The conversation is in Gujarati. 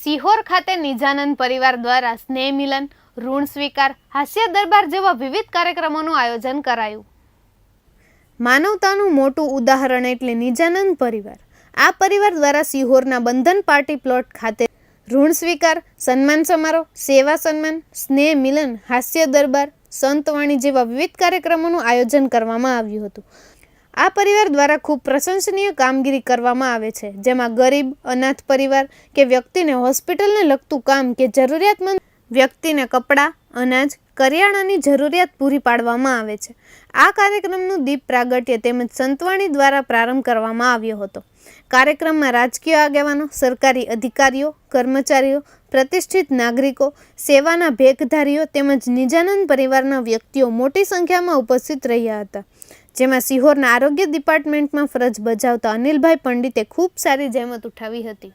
ખાતે નિજાનંદ પરિવાર દ્વારા સ્નેહ મિલન, ઋણ સ્વીકાર, હાસ્ય દરબાર જેવા વિવિધ કાર્યક્રમોનું આયોજન કરાયું. માનવતાનું મોટું ઉદાહરણ એટલે નિજાનંદ પરિવાર. આ પરિવાર દ્વારા સિહોરના બંધન પાર્ટી પ્લોટ ખાતે ઋણ સ્વીકાર, સન્માન સમારોહ, સેવા સન્માન, સ્નેહ મિલન, હાસ્ય દરબાર, સંતવાણી જેવા વિવિધ કાર્યક્રમોનું આયોજન કરવામાં આવ્યું હતું. આ પરિવાર દ્વારા ખૂબ પ્રશંસનીય કામગીરી કરવામાં આવે છે, જેમાં ગરીબ, અનાથ પરિવાર કે વ્યક્તિને હોસ્પિટલને લગતું કામ કે જરૂરિયાતમંદ વ્યક્તિને કપડાં, અનાજ, કરિયાણાની જરૂરિયાત પૂરી પાડવામાં આવે છે. આ કાર્યક્રમનું દીપ પ્રાગટ્ય તેમજ સંતવાણી દ્વારા પ્રારંભ કરવામાં આવ્યો હતો. કાર્યક્રમમાં રાજકીય આગેવાનો, સરકારી અધિકારીઓ, કર્મચારીઓ, પ્રતિષ્ઠિત નાગરિકો, સેવાના ભેખધારીઓ તેમજ નિજાનંદ પરિવારના વ્યક્તિઓ મોટી સંખ્યામાં ઉપસ્થિત રહ્યા હતા. જેમાં સિહોરના આરોગ્ય ડિપાર્ટમેન્ટમાં ફરજ બજાવતા અનિલભાઈ પંડિતે ખૂબ સારી જહેમત ઉઠાવી હતી.